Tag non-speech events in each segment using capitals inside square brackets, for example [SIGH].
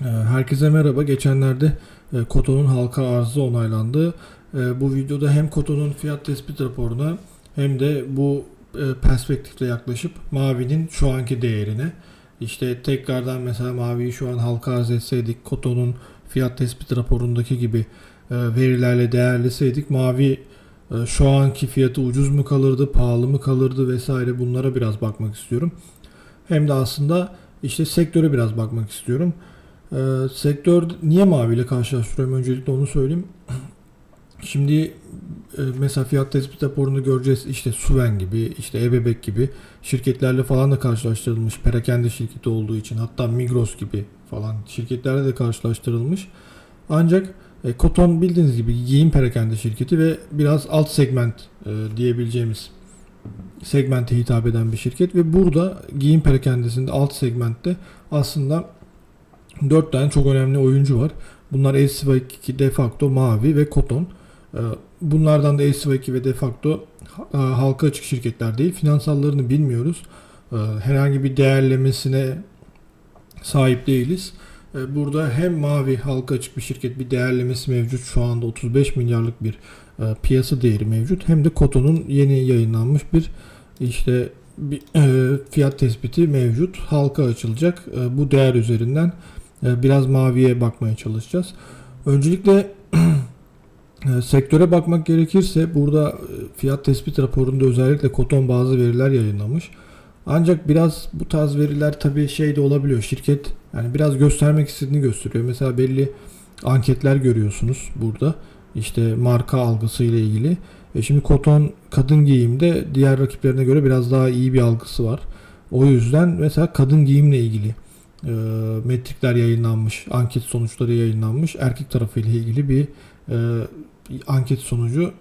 Ee, Herkese merhaba. Geçenlerde e, Koto'nun halka arzı onaylandı. E, Bu videoda hem Koto'nun fiyat tespit raporuna hem de bu e, perspektifle yaklaşıp Mavi'nin şu anki değerine işte tekrardan mesela Mavi'yi şu an halka arz etseydik Koto'nun fiyat tespit raporundaki gibi e, verilerle değerleseydik Mavi şu anki fiyatı ucuz mu kalırdı, pahalı mı kalırdı vesaire bunlara biraz bakmak istiyorum. Hem de aslında işte sektöre biraz bakmak istiyorum. Ee, sektör niye mavi ile karşılaştırıyorum öncelikle onu söyleyeyim. [CLEARS THROAT] Şimdi e, mesela fiyat tespit raporunu göreceğiz işte Suven gibi işte Ebebek gibi şirketlerle falan da karşılaştırılmış perakende şirketi olduğu için hatta Migros gibi falan şirketlerle de karşılaştırılmış. Ancak e, Koton bildiğiniz gibi giyim perakende şirketi ve biraz alt segment e, diyebileceğimiz segmente hitap eden bir şirket ve burada giyim perakendesinde alt segmentte aslında 4 tane çok önemli oyuncu var. Bunlar LCV2, Defacto, Mavi ve Koton. Ee, Bunlardan da LCV2 ve Defacto ha- halka açık şirketler değil. Finansallarını bilmiyoruz. Ee, Herhangi bir değerlemesine sahip değiliz. Ee, Burada hem Mavi halka açık bir şirket bir değerlemesi mevcut. Şu anda 35 milyarlık bir e, piyasa değeri mevcut. Hem de Koton'un yeni yayınlanmış bir işte bir e, fiyat tespiti mevcut. Halka açılacak. E, bu değer üzerinden e, biraz maviye bakmaya çalışacağız. Öncelikle [CLEARS THROAT] e, sektöre bakmak gerekirse burada e, fiyat tespit raporunda özellikle Koton bazı veriler yayınlamış. Ancak biraz bu tarz veriler tabii şey de olabiliyor. Şirket yani biraz göstermek istediğini gösteriyor. Mesela belli anketler görüyorsunuz burada. İşte marka algısı ile ilgili. E şimdi Koton kadın giyimde diğer rakiplerine göre biraz daha iyi bir algısı var. O yüzden mesela kadın giyimle ilgili e, metrikler yayınlanmış, anket sonuçları yayınlanmış. Erkek tarafı ile ilgili bir e, anket sonucu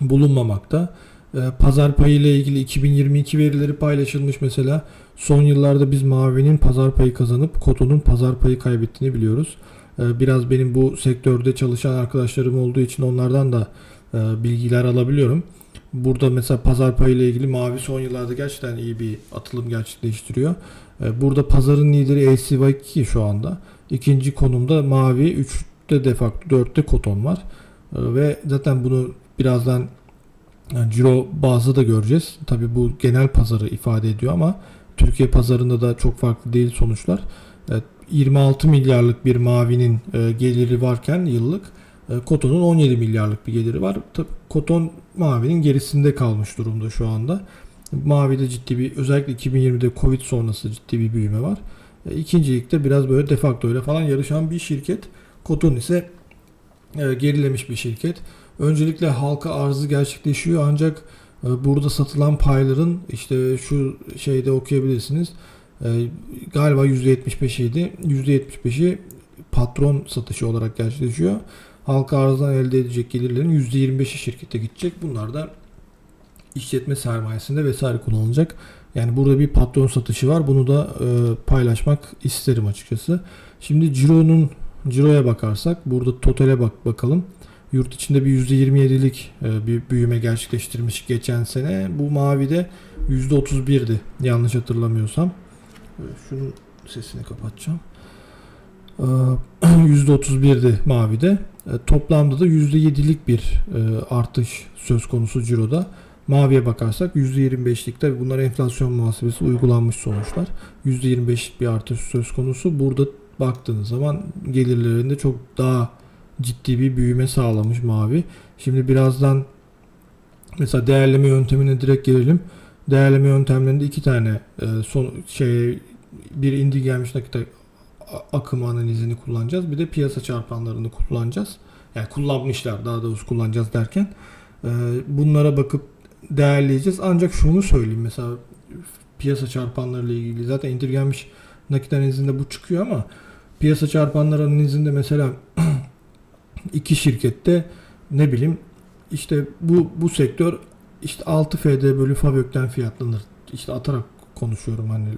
bulunmamakta. E, pazar payı ile ilgili 2022 verileri paylaşılmış mesela. Son yıllarda biz Mavi'nin pazar payı kazanıp Koto'nun pazar payı kaybettiğini biliyoruz. E, biraz benim bu sektörde çalışan arkadaşlarım olduğu için onlardan da e, bilgiler alabiliyorum. Burada mesela pazar payı ile ilgili Mavi son yıllarda gerçekten iyi bir atılım gerçekleştiriyor. E, Burada pazarın lideri LCY2 şu anda. İkinci konumda Mavi, 3'te Defacto, 4'te Koton var. E, Ve zaten bunu birazdan yani ciro bazlı da göreceğiz. Tabi bu genel pazarı ifade ediyor ama Türkiye pazarında da çok farklı değil sonuçlar. E, 26 milyarlık bir Mavi'nin e, geliri varken yıllık Koton'un 17 milyarlık bir geliri var. Tabii Koton Mavi'nin gerisinde kalmış durumda şu anda. Mavi'de ciddi bir özellikle 2020'de Covid sonrası ciddi bir büyüme var. E, İkincilikte biraz böyle defakto ile falan yarışan bir şirket. Koton ise e, gerilemiş bir şirket. Öncelikle halka arzı gerçekleşiyor ancak e, burada satılan payların işte şu şeyde okuyabilirsiniz. E, galiba %75'iydi. %75'i patron satışı olarak gerçekleşiyor. Halka arzdan elde edecek gelirlerin %25'i şirkete gidecek. Bunlar da işletme sermayesinde vesaire kullanılacak. Yani burada bir patron satışı var. Bunu da e, paylaşmak isterim açıkçası. Şimdi Ciro'nun Ciro'ya bakarsak burada totale bak bakalım. Yurt içinde bir %27'lik e, bir büyüme gerçekleştirmiş geçen sene. Bu mavide %31'di yanlış hatırlamıyorsam. E, Şunun sesini kapatacağım. E, [CLEARS THROAT] %31'di mavide. E, Toplamda da %7'lik bir e, artış söz konusu ciroda. Maviye bakarsak %25'lik tabi bunlar enflasyon muhasebesi uygulanmış sonuçlar. %25'lik bir artış söz konusu. Burada baktığınız zaman gelirlerinde çok daha ciddi bir büyüme sağlamış Mavi. Şimdi birazdan mesela değerleme yöntemine direkt gelelim. Değerleme yöntemlerinde iki tane e, son şey bir indirgenmiş nakit a- akımı analizini kullanacağız. Bir de piyasa çarpanlarını kullanacağız. Yani kullanmışlar daha doğrusu kullanacağız derken e, bunlara bakıp değerleyeceğiz. Ancak şunu söyleyeyim mesela piyasa çarpanlarıyla ilgili zaten indirgenmiş nakit analizinde bu çıkıyor ama piyasa çarpanları analizinde mesela [CLEARS THROAT] iki şirkette ne bileyim işte bu bu sektör işte 6 FD bölü Fabök'ten fiyatlanır. İşte atarak konuşuyorum hani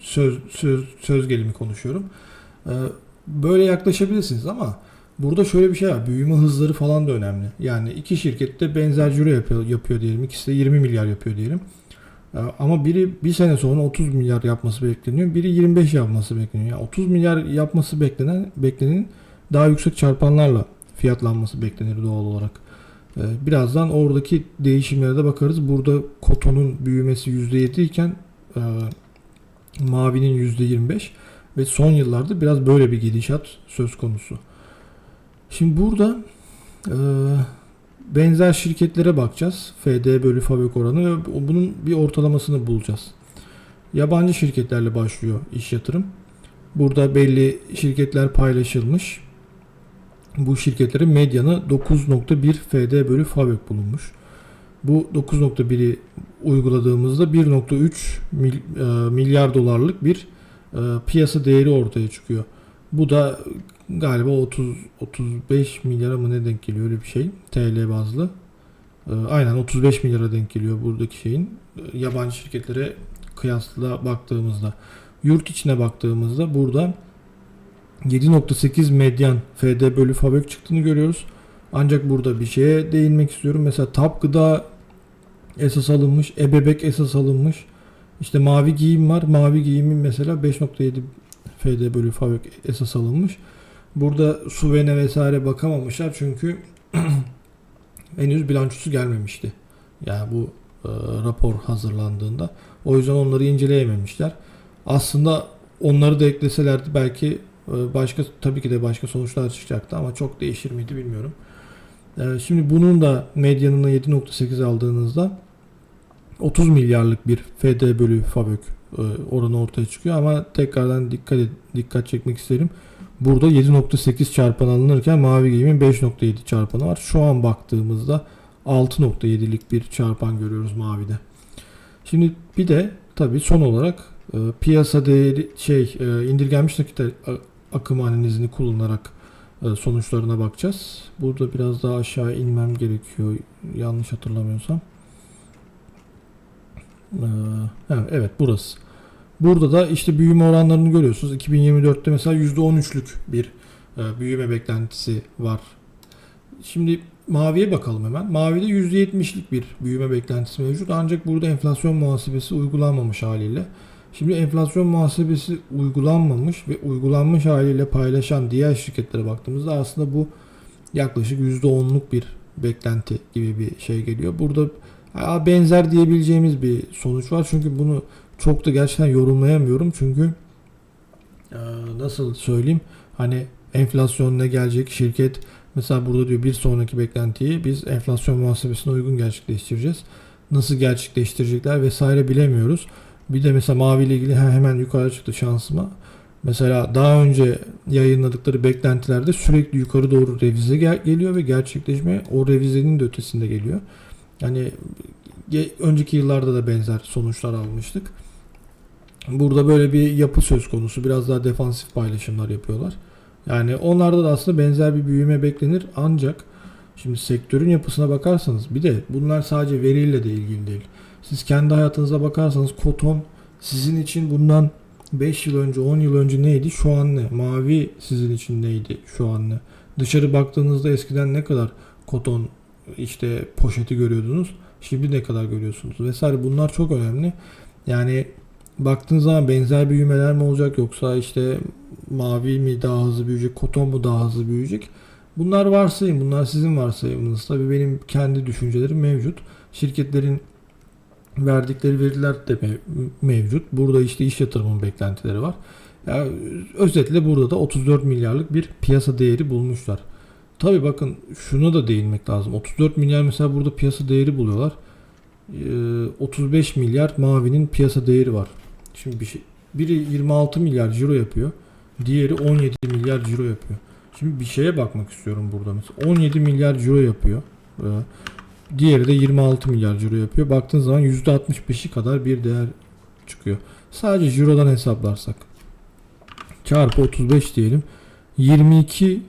söz söz söz gelimi konuşuyorum. Ee, böyle yaklaşabilirsiniz ama burada şöyle bir şey var. Büyüme hızları falan da önemli. Yani iki şirkette benzer ciro yapıyor, yapıyor diyelim. İkisi de 20 milyar yapıyor diyelim. E, Ama biri bir sene sonra 30 milyar yapması bekleniyor. Biri 25 yapması bekleniyor. Yani 30 milyar yapması beklenen beklenenin daha yüksek çarpanlarla fiyatlanması beklenir doğal olarak. E, Birazdan oradaki değişimlere de bakarız. Burada kotonun büyümesi %7 iken e, mavinin %25 ve son yıllarda biraz böyle bir gidişat söz konusu. Şimdi burada e, benzer şirketlere bakacağız. FD bölü fabrik oranı ve bunun bir ortalamasını bulacağız. Yabancı şirketlerle başlıyor iş yatırım. Burada belli şirketler paylaşılmış. Bu şirketlerin medyanı 9.1 FD bölü fabrik bulunmuş. Bu 9.1'i uyguladığımızda 1.3 mil- e, milyar dolarlık bir e, piyasa değeri ortaya çıkıyor. Bu da galiba 30 35 milyara mı ne denk geliyor öyle bir şey TL bazlı. E, aynen 35 milyara denk geliyor buradaki şeyin yabancı şirketlere kıyasla baktığımızda. Yurt içine baktığımızda burada 7.8 medyan FD bölü fabrik çıktığını görüyoruz. Ancak burada bir şeye değinmek istiyorum. Mesela TAP gıda esas alınmış, ebebek esas alınmış. İşte mavi giyim var. Mavi giyimin mesela 5.7 FD bölü fabrik esas alınmış. Burada Suvene vesaire bakamamışlar çünkü [CLEARS THROAT] henüz bilançosu gelmemişti. Yani bu e, rapor hazırlandığında. O yüzden onları inceleyememişler. Aslında onları da ekleselerdi belki e, başka tabii ki de başka sonuçlar çıkacaktı ama çok değişir miydi bilmiyorum. E, Şimdi bunun da medyanını 7.8 aldığınızda 30 milyarlık bir FD bölü fabrik e, oranı ortaya çıkıyor ama tekrardan dikkat dikkat çekmek isterim. Burada 7.8 çarpan alınırken mavi giyimin 5.7 çarpanı var. Şu an baktığımızda 6.7'lik bir çarpan görüyoruz mavide. Şimdi bir de tabii son olarak e, piyasa değeri şey e, indirgenmiş nakit akım analizini kullanarak sonuçlarına bakacağız. Burada biraz daha aşağı inmem gerekiyor yanlış hatırlamıyorsam. Ha, evet burası. Burada da işte büyüme oranlarını görüyorsunuz. 2024'te mesela %13'lük bir e, büyüme beklentisi var. Şimdi maviye bakalım hemen. Mavide %70'lik bir büyüme beklentisi mevcut. Ancak burada enflasyon muhasebesi uygulanmamış haliyle. Şimdi enflasyon muhasebesi uygulanmamış ve uygulanmış haliyle paylaşan diğer şirketlere baktığımızda aslında bu yaklaşık %10'luk bir beklenti gibi bir şey geliyor. Burada benzer diyebileceğimiz bir sonuç var. Çünkü bunu çok da gerçekten yorumlayamıyorum. Çünkü nasıl söyleyeyim hani enflasyon ne gelecek şirket mesela burada diyor bir sonraki beklentiyi biz enflasyon muhasebesine uygun gerçekleştireceğiz. Nasıl gerçekleştirecekler vesaire bilemiyoruz. Bir de mesela mavi ile ilgili he- hemen yukarı çıktı şansıma. Mesela daha önce yayınladıkları beklentilerde sürekli yukarı doğru revize gel- geliyor ve gerçekleşme o revizenin de ötesinde geliyor. Yani önceki yıllarda da benzer sonuçlar almıştık. Burada böyle bir yapı söz konusu. Biraz daha defansif paylaşımlar yapıyorlar. Yani onlarda da aslında benzer bir büyüme beklenir. Ancak şimdi sektörün yapısına bakarsanız bir de bunlar sadece veriyle de ilgili değil. Siz kendi hayatınıza bakarsanız koton sizin için bundan 5 yıl önce 10 yıl önce neydi şu an ne? Mavi sizin için neydi şu an ne? Dışarı baktığınızda eskiden ne kadar koton işte poşeti görüyordunuz. Şimdi ne kadar görüyorsunuz vesaire bunlar çok önemli. Yani baktığınız zaman benzer büyümeler mi olacak yoksa işte mavi mi daha hızlı büyüyecek, koton mu daha hızlı büyüyecek? Bunlar varsayım, bunlar sizin varsayımınız. Tabii benim kendi düşüncelerim mevcut. Şirketlerin verdikleri veriler de mev- mevcut. Burada işte iş yatırımının beklentileri var. Ya özetle burada da 34 milyarlık bir piyasa değeri bulmuşlar. Tabii bakın şuna da değinmek lazım. 34 milyar mesela burada piyasa değeri buluyorlar. Ee, 35 milyar mavinin piyasa değeri var. Şimdi bir şey, biri 26 milyar ciro yapıyor. Diğeri 17 milyar ciro yapıyor. Şimdi bir şeye bakmak istiyorum burada mesela. 17 milyar ciro yapıyor. Ee, diğeri de 26 milyar ciro yapıyor. Baktığınız zaman %65'i kadar bir değer çıkıyor. Sadece cirodan hesaplarsak çarpı 35 diyelim. 22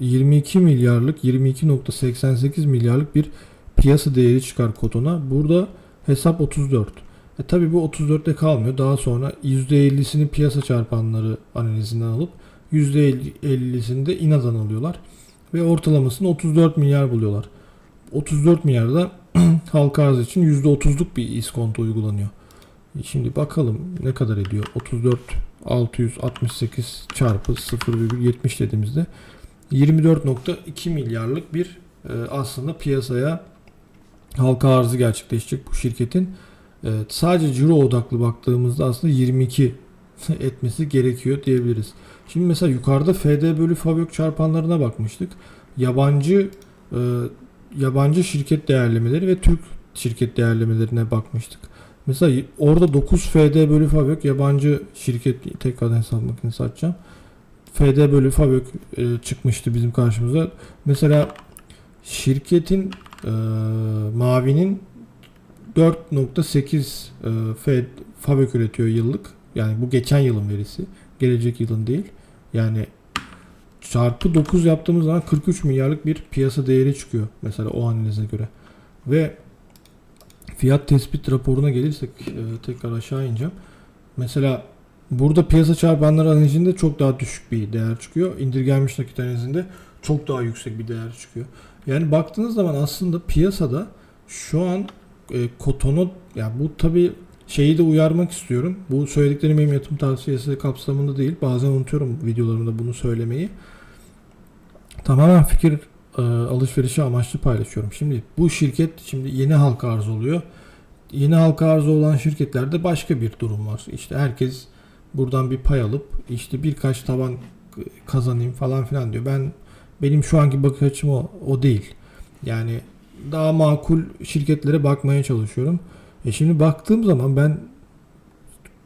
22 milyarlık 22.88 milyarlık bir piyasa değeri çıkar kotona. Burada hesap 34. E tabi bu 34'te kalmıyor. Daha sonra %50'sini piyasa çarpanları analizinden alıp %50'sini de inadan alıyorlar. Ve ortalamasını 34 milyar buluyorlar. 34 milyarda halka arz için %30'luk bir iskonto uygulanıyor. E Şimdi bakalım ne kadar ediyor? 34 668 çarpı 0,70 dediğimizde 24.2 milyarlık bir e, aslında piyasaya halka arzı gerçekleşecek bu şirketin. E, sadece ciro odaklı baktığımızda aslında 22 [LAUGHS] etmesi gerekiyor diyebiliriz. Şimdi mesela yukarıda FD bölü FAVÖK çarpanlarına bakmıştık. Yabancı e, yabancı şirket değerlemeleri ve Türk şirket değerlemelerine bakmıştık. Mesela orada 9 FD bölü FAVÖK yabancı şirket tekrardan hesap makinesi açacağım. FD bölü FAVÖK e, çıkmıştı bizim karşımıza. Mesela şirketin e, Mavi'nin 4.8 e, Fed FAVÖK üretiyor yıllık. Yani bu geçen yılın verisi. Gelecek yılın değil. Yani çarpı 9 yaptığımız zaman 43 milyarlık bir piyasa değeri çıkıyor. Mesela o analize göre. Ve fiyat tespit raporuna gelirsek e, tekrar aşağı ineceğim. Mesela burada piyasa çarpanları analizinde çok daha düşük bir değer çıkıyor. İndirgenmiş nakit analizinde çok daha yüksek bir değer çıkıyor. Yani baktığınız zaman aslında piyasada şu an e, kotonu yani bu tabi şeyi de uyarmak istiyorum. Bu söylediklerim benim yatırım tavsiyesi kapsamında değil. Bazen unutuyorum videolarımda bunu söylemeyi. Tamamen fikir e, alışverişi amaçlı paylaşıyorum. Şimdi bu şirket şimdi yeni halka arz oluyor. Yeni halka arz olan şirketlerde başka bir durum var. İşte herkes buradan bir pay alıp işte birkaç taban kazanayım falan filan diyor. Ben benim şu anki bakış açım o, o değil. Yani daha makul şirketlere bakmaya çalışıyorum. E şimdi baktığım zaman ben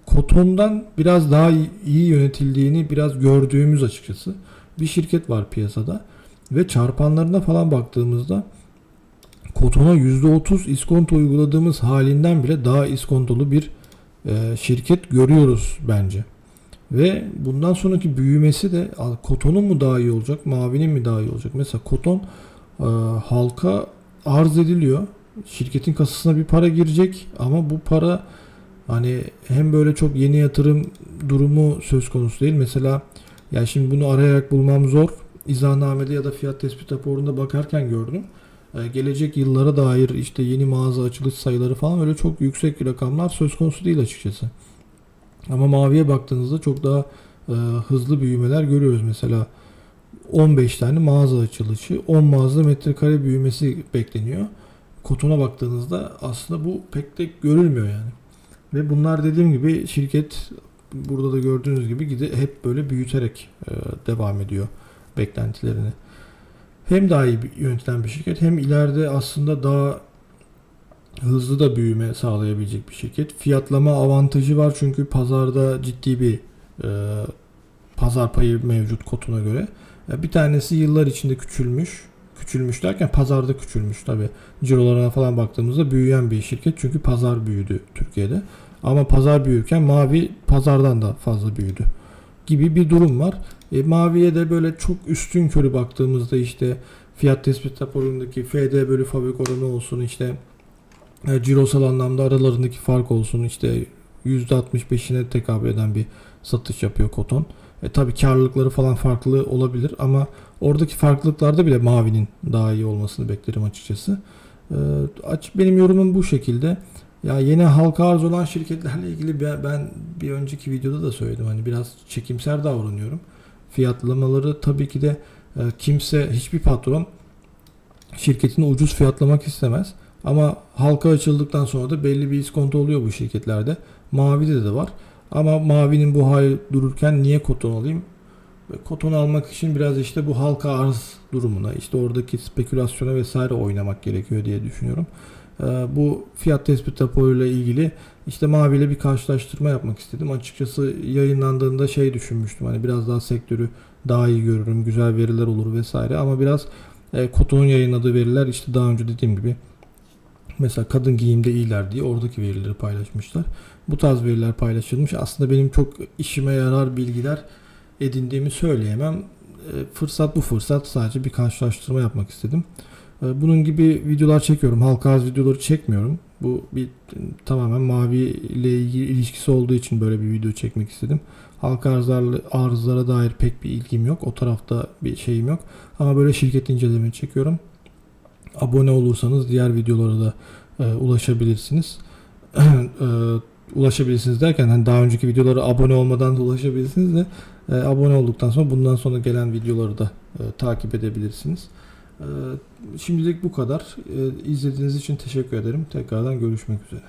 Koton'dan biraz daha iyi- yönetildiğini biraz gördüğümüz açıkçası bir şirket var piyasada ve çarpanlarına falan baktığımızda Koton'a %30 iskonto uyguladığımız halinden bile daha iskontolu bir e, şirket görüyoruz bence. Ve bundan sonraki büyümesi de Koton'un mu daha iyi olacak, Mavi'nin mi daha iyi olacak? Mesela Koton e, halka arz ediliyor. Şirketin kasasına bir para girecek ama bu para hani hem böyle çok yeni yatırım durumu söz konusu değil. Mesela ya şimdi bunu arayarak bulmam zor. İzahnamede ya da fiyat tespit raporunda bakarken gördüm. Ee, gelecek yıllara dair işte yeni mağaza açılış sayıları falan öyle çok yüksek rakamlar söz konusu değil açıkçası. Ama maviye baktığınızda çok daha e, hızlı büyümeler görüyoruz. Mesela 15 tane mağaza açılışı, 10 mağaza metrekare büyümesi bekleniyor. Kotona baktığınızda aslında bu pek de görülmüyor yani. Ve bunlar dediğim gibi şirket burada da gördüğünüz gibi gide hep böyle büyüterek e, devam ediyor beklentilerini. Hem daha iyi bir- yönetilen bir şirket hem ileride aslında daha hızlı da büyüme sağlayabilecek bir şirket. Fiyatlama avantajı var çünkü pazarda ciddi bir e, pazar payı mevcut kotuna göre. E, bir tanesi yıllar içinde küçülmüş. Küçülmüş derken pazarda küçülmüş tabi. Cirolarına falan baktığımızda büyüyen bir şirket çünkü pazar büyüdü Türkiye'de. Ama pazar büyürken mavi pazardan da fazla büyüdü gibi bir durum var. E, maviye de böyle çok üstün körü baktığımızda işte fiyat tespit raporundaki FD bölü fabrik oranı olsun işte e, cirosal anlamda aralarındaki fark olsun işte %65'ine tekabül eden bir satış yapıyor Koton. E tabi karlılıkları falan farklı olabilir ama oradaki farklılıklarda bile mavinin daha iyi olmasını beklerim açıkçası. E, benim yorumum bu şekilde. Ya yeni halka arz olan şirketlerle ilgili ben, bir önceki videoda da söyledim. Hani biraz çekimser davranıyorum. Fiyatlamaları tabii ki de e, kimse hiçbir patron şirketini ucuz fiyatlamak istemez. Ama halka açıldıktan sonra da belli bir iskonto oluyor bu şirketlerde. Mavi'de de var. Ama Mavi'nin bu hali dururken niye koton alayım? Koton almak için biraz işte bu halka arz durumuna, işte oradaki spekülasyona vesaire oynamak gerekiyor diye düşünüyorum. Ee, bu fiyat tespit raporuyla ilgili işte Mavi ile bir karşılaştırma yapmak istedim. Açıkçası yayınlandığında şey düşünmüştüm. Hani biraz daha sektörü daha iyi görürüm, güzel veriler olur vesaire. Ama biraz e, Koton'un yayınladığı veriler işte daha önce dediğim gibi mesela kadın giyimde iyiler diye oradaki verileri paylaşmışlar. Bu tarz veriler paylaşılmış. Aslında benim çok işime yarar bilgiler edindiğimi söyleyemem. E, Fırsat bu fırsat. Sadece bir karşılaştırma yapmak istedim. Ee, bunun gibi videolar çekiyorum. Halka az videoları çekmiyorum. Bu bir tamamen mavi ile ilgili ilişkisi olduğu için böyle bir video çekmek istedim. Halka arzlarla, arzlara dair pek bir ilgim yok. O tarafta bir şeyim yok. Ama böyle şirket incelemeni çekiyorum. Abone olursanız diğer videolara da e, ulaşabilirsiniz. [CLEARS THROAT] e, ulaşabilirsiniz derken hani daha önceki videolara abone olmadan da ulaşabilirsiniz de e, abone olduktan sonra bundan sonra gelen videoları da e, takip edebilirsiniz. Ee, şimdilik bu kadar. Ee, izlediğiniz için teşekkür ederim. Tekrardan görüşmek üzere.